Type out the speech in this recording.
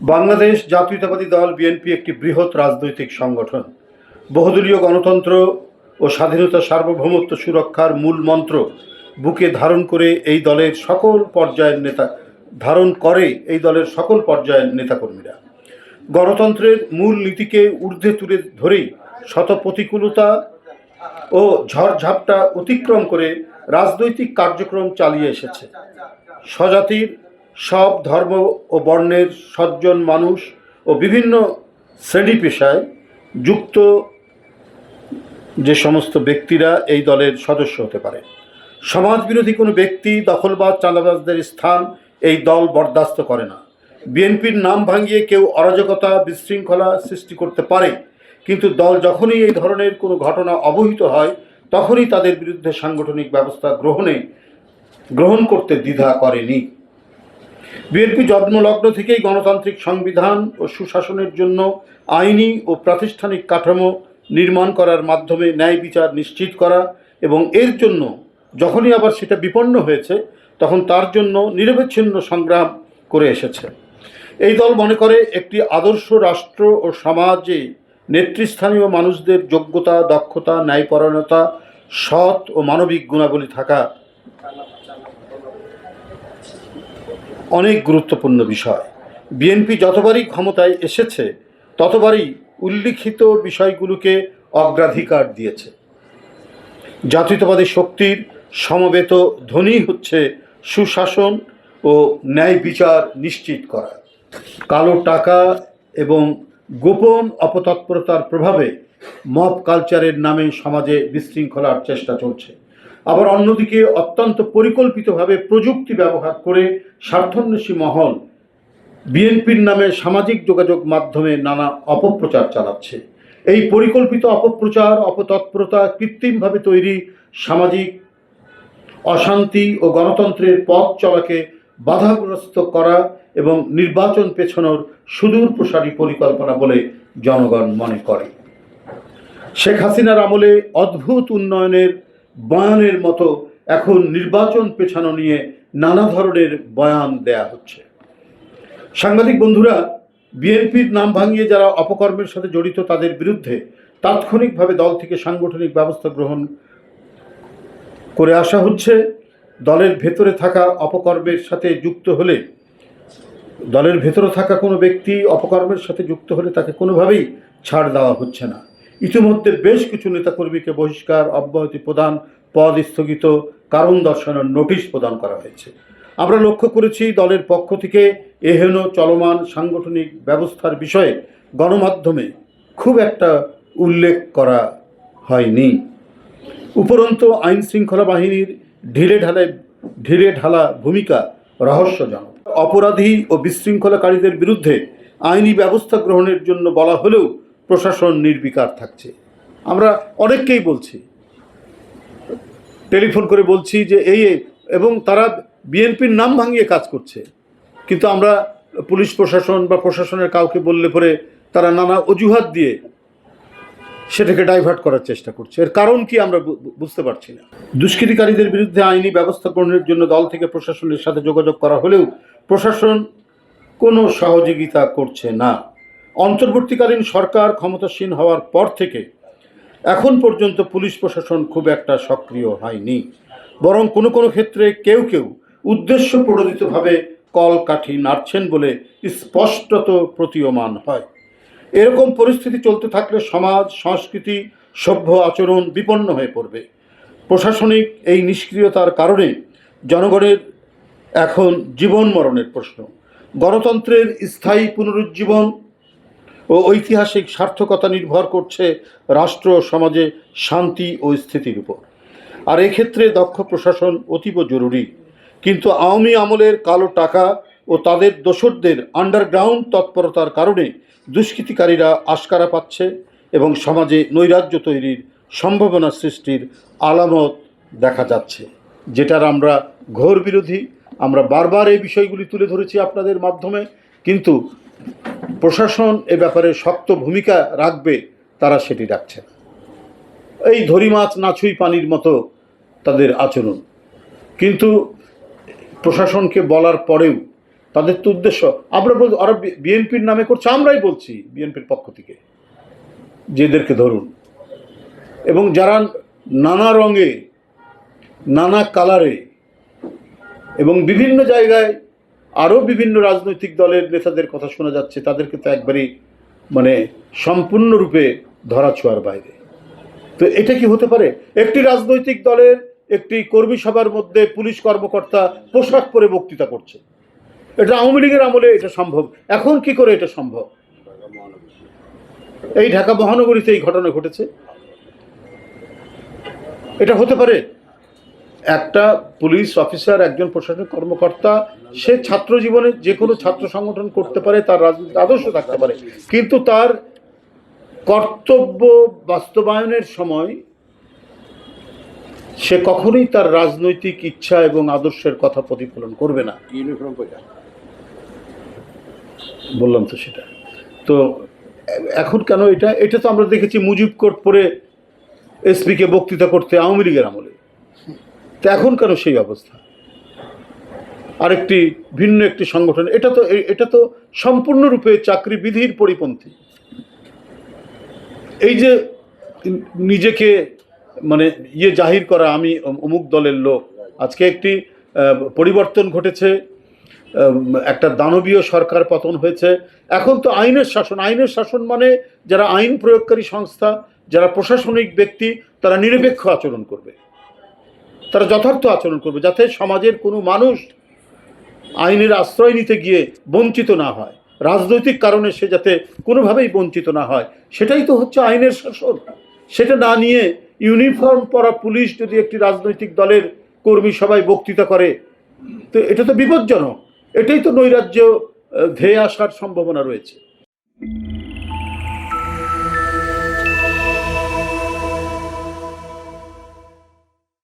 বাংলাদেশ জাতীয়তাবাদী দল বিএনপি একটি বৃহৎ রাজনৈতিক সংগঠন। বহুদলীয় গণতন্ত্র ও স্বাধীনতা সার্বভৌমত্ব সুরক্ষার মূল মন্ত্র বুকে ধারণ করে এই দলের সকল পর্যায়ের নেতা, ধারণ করে এই দলের সকল পর্যায়ের নেতাকর্মীরা। গণতন্ত্রের মূল নীতিকে ঊর্ধ্বে তুলে ধরেই শত প্রতিকূলতা ও ঝড়ঝাপটা অতিক্রম করে রাজনৈতিক কার্যক্রম চালিয়ে এসেছে। স্বজাতির সব ধর্ম ও বর্ণের সজ্জন মানুষ ও বিভিন্ন শ্রেণি পেশায় যুক্ত যে সমস্ত ব্যক্তিরা এই দলের সদস্য হতে পারে। সমাজবিরোধী কোনো ব্যক্তি দখলবাদ চাঁদাবাজদের স্থান এই দল বরদাস্ত করে না। বিএনপির নাম ভাঙিয়ে কেউ অরাজকতা, বিশৃঙ্খলা সৃষ্টি করতে পারে, কিন্তু দল যখনই এই ধরনের কোনো ঘটনা অবহিত হয়, তখনই তাদের বিরুদ্ধে সাংগঠনিক ব্যবস্থা গ্রহণে গ্রহণ করতে দ্বিধা করেনি। বিএনপি জন্মলগ্ন থেকেই গণতান্ত্রিক সংবিধান ও সুশাসনের জন্য আইনি ও প্রাতিষ্ঠানিক কাঠামো নির্মাণ করার মাধ্যমে ন্যায় বিচার নিশ্চিত করা এবং এর জন্য যখনই আবার সেটা বিপন্ন হয়েছে, তখন তার জন্য নিরবচ্ছিন্ন সংগ্রাম করে এসেছে। এই দল মনে করে একটি আদর্শ রাষ্ট্র ও সমাজে নেতৃস্থানীয় মানুষদের যোগ্যতা, দক্ষতা, ন্যায়পরায়ণতা, সৎ ও মানবিক গুণাবলী থাকা অনেক গুরুত্বপূর্ণ বিষয়। বিএনপি যতবারই ক্ষমতায় এসেছে, ততবারই উল্লিখিত বিষয়গুলোকে অগ্রাধিকার দিয়েছে। জাতীয়তাবাদী শক্তির সমবেত ধ্বনি হচ্ছে সুশাসন ও ন্যায় বিচার নিশ্চিত করা। কালো টাকা এবং গোপন অপতৎপরতার প্রভাবে মব কালচারের নামে সমাজে বিশৃঙ্খলার চেষ্টা চলছে। আবার অন্যদিকে অত্যন্ত পরিকল্পিতভাবে প্রযুক্তি ব্যবহার করে স্বার্থন্বেষী মহল বিএনপির নামে সামাজিক যোগাযোগ মাধ্যমে নানা অপপ্রচার চালাচ্ছে। এই পরিকল্পিত অপপ্রচার, অপতৎপরতা কৃত্রিমভাবে তৈরি সামাজিক অশান্তি ও গণতন্ত্রের পথ চলাকে বাধাগ্রস্ত করা এবং নির্বাচন পেছনোর সুদূর প্রসারী পরিকল্পনা বলে জনগণ মনে করে। শেখ হাসিনার আমলে অদ্ভুত উন্নয়নের বয়ানের মতো এখন নির্বাচন পেছানো নিয়ে নানা ধরনের বয়ান দেয়া হচ্ছে। সাংবাদিক বন্ধুরা, বিএনপির নাম ভাঙিয়ে যারা অপকর্মের সাথে জড়িত তাদের বিরুদ্ধে তাৎক্ষণিকভাবে দল থেকে সাংগঠনিক ব্যবস্থা গ্রহণ করে আসা হচ্ছে। দলের ভেতরে থাকা অপকর্মের সাথে যুক্ত হলে, দলের ভেতরে থাকা কোনো ব্যক্তি অপকর্মের সাথে যুক্ত হলে তাকে কোনোভাবেই ছাড় দেওয়া হচ্ছে না। ইতিমধ্যে বেশ কিছু নেতাকর্মীকে বহিষ্কার, অব্যাহতি প্রদান, পদ স্থগিত, কারণ দর্শানোর নোটিশ প্রদান করা হয়েছে। আমরা লক্ষ্য করেছি, দলের পক্ষ থেকে এহেন চলমান সাংগঠনিক ব্যবস্থার বিষয়ে গণমাধ্যমে খুব একটা উল্লেখ করা হয়নি। উপরন্ত আইন শৃঙ্খলা বাহিনীর ঢিলে ঢালে, ঢিলে ঢালা ভূমিকা রহস্যজনক। অপরাধী ও বিশৃঙ্খলাকারীদের বিরুদ্ধে আইনি ব্যবস্থা গ্রহণের জন্য বলা হলেও প্রশাসন নির্বিকার থাকছে। আমরা অনেককেই বলছি। টেলিফোন করে বলছি যে এই এবং তারা বিএনপির নাম ভাঙিয়ে কাজ করছে। কিন্তু আমরা পুলিশ প্রশাসন বা প্রশাসনের কাউকে বললে পরে তারা নানা অজুহাত দিয়ে সেটাকে ডাইভার্ট করার চেষ্টা করছে। এর কারণ কি আমরা বুঝতে পারছি না। দুষ্কৃতিকারীদের বিরুদ্ধে আইনি ব্যবস্থা গ্রহণের জন্য দল থেকে প্রশাসনের সাথে যোগাযোগ করা হলেও প্রশাসন কোনো সহযোগিতা করছে না। অন্তর্বর্তীকালীন সরকার ক্ষমতাসীন হওয়ার পর থেকে এখন পর্যন্ত পুলিশ প্রশাসন খুব একটা সক্রিয় হয়নি। বরং কোনো কোনো ক্ষেত্রে কেউ কেউ উদ্দেশ্য প্রণোদিতভাবে কল কাঠি নাড়ছেন বলে স্পষ্টত প্রতীয়মান হয়। এরকম পরিস্থিতি চলতে থাকলে সমাজ, সংস্কৃতি, সভ্য আচরণ বিপন্ন হয়ে পড়বে। প্রশাসনিক এই নিষ্ক্রিয়তার কারণে জনগণের এখন জীবন মরণের প্রশ্ন। গণতন্ত্রের স্থায়ী পুনরুজ্জীবন ও ঐতিহাসিক সার্থকতা নির্ভর করছে রাষ্ট্র, সমাজে শান্তি ও স্থিতির উপর। আর এক্ষেত্রে দক্ষ প্রশাসন অতীব জরুরি। কিন্তু আওয়ামী আমলের কালো টাকা ও তাদের দোসরদের আন্ডারগ্রাউন্ড তৎপরতার কারণে দুষ্কৃতিকারীরা আশকারা পাচ্ছে এবং সমাজে নৈরাজ্য তৈরির সম্ভাবনা সৃষ্টির আলামত দেখা যাচ্ছে। যেটার আমরা ঘোর বিরোধী, আমরা বারবার এই বিষয়গুলি তুলে ধরেছি আপনাদের মাধ্যমে, কিন্তু প্রশাসন এ ব্যাপারে শক্ত ভূমিকা রাখবে, তারা সেটি রাখছে না। এই ধরি মাছ নাছুই পানির মতো তাদের আচরণ। কিন্তু প্রশাসনকে বলার পরেও তাদের তো উদ্দেশ্য, আমরা বল ওরা বিএনপির নামে করছে, আমরাই বলছি বিএনপির পক্ষ থেকে যেদেরকে ধরুন। এবং যারা নানা রঙে, নানা কালারে এবং বিভিন্ন জায়গায় আরও বিভিন্ন রাজনৈতিক দলের নেতাদের কথা শোনা যাচ্ছে, তাদেরকে তো একবারই মানে সম্পূর্ণরূপে ধরা ছোঁয়ার বাইরে। তো এটা কি হতে পারে? একটি রাজনৈতিক দলের একটি কর্মী সভার মধ্যে পুলিশ কর্মকর্তা পোশাক পরে বক্তৃতা করছে। এটা আওয়ামী লীগের আমলে এটা সম্ভব। এখন কি করে এটা সম্ভব? এই ঢাকা মহানগরীতে এই ঘটনা ঘটেছে। এটা হতে পারে একটা পুলিশ অফিসার একজন প্রশাসনিক কর্মকর্তা সে ছাত্র জীবনে যে কোনো ছাত্র সংগঠন করতে পারে তার রাজনৈতিক আদর্শ থাকতে পারে। কিন্তু তার কর্তব্য বাস্তবায়নের সময় সে কখনোই তার রাজনৈতিক ইচ্ছা এবং আদর্শের কথা প্রতিফলন করবে না। ইউনিফর্ম বললাম তো সেটা। তো এখন কেন এটা? এটা তো আমরা দেখেছি মুজিব কোর্ট পরে এসপিকে বক্তৃতা করতে আওয়ামী লীগের আমলে। তো এখন কেন সেই অবস্থা? আরেকটি ভিন্ন একটি সংগঠন, এটা তো এটা তো সম্পূর্ণরূপে চাকরি বিধির পরিপন্থী। এই যে নিজেকে মানে ইয়ে জাহির করা, আমি অমুক দলের লোক, আজকে একটি পরিবর্তন ঘটেছে একটা দানবীয় সরকার পতন হয়েছে। এখন তো আইনের শাসন আইনের শাসন মানে যারা আইন প্রয়োগকারী সংস্থা, যারা প্রশাসনিক ব্যক্তি, তারা নিরপেক্ষ আচরণ করবে। তারা যথার্থ আচরণ করবে যাতে সমাজের কোনো মানুষ আইনের আশ্রয় নিতে গিয়ে বঞ্চিত না হয়। রাজনৈতিক কারণে সে যাতে কোনোভাবেই বঞ্চিত না হয়। সেটাই তো হচ্ছে আইনের শাসন। সেটা না নিয়ে ইউনিফর্ম পরা পুলিশ যদি একটি রাজনৈতিক দলের কর্মী সবাই বক্তৃতা করে, তো এটা তো বিপজ্জনক। এটাই তো নৈরাজ্য ধেয়ে আসার সম্ভাবনা রয়েছে।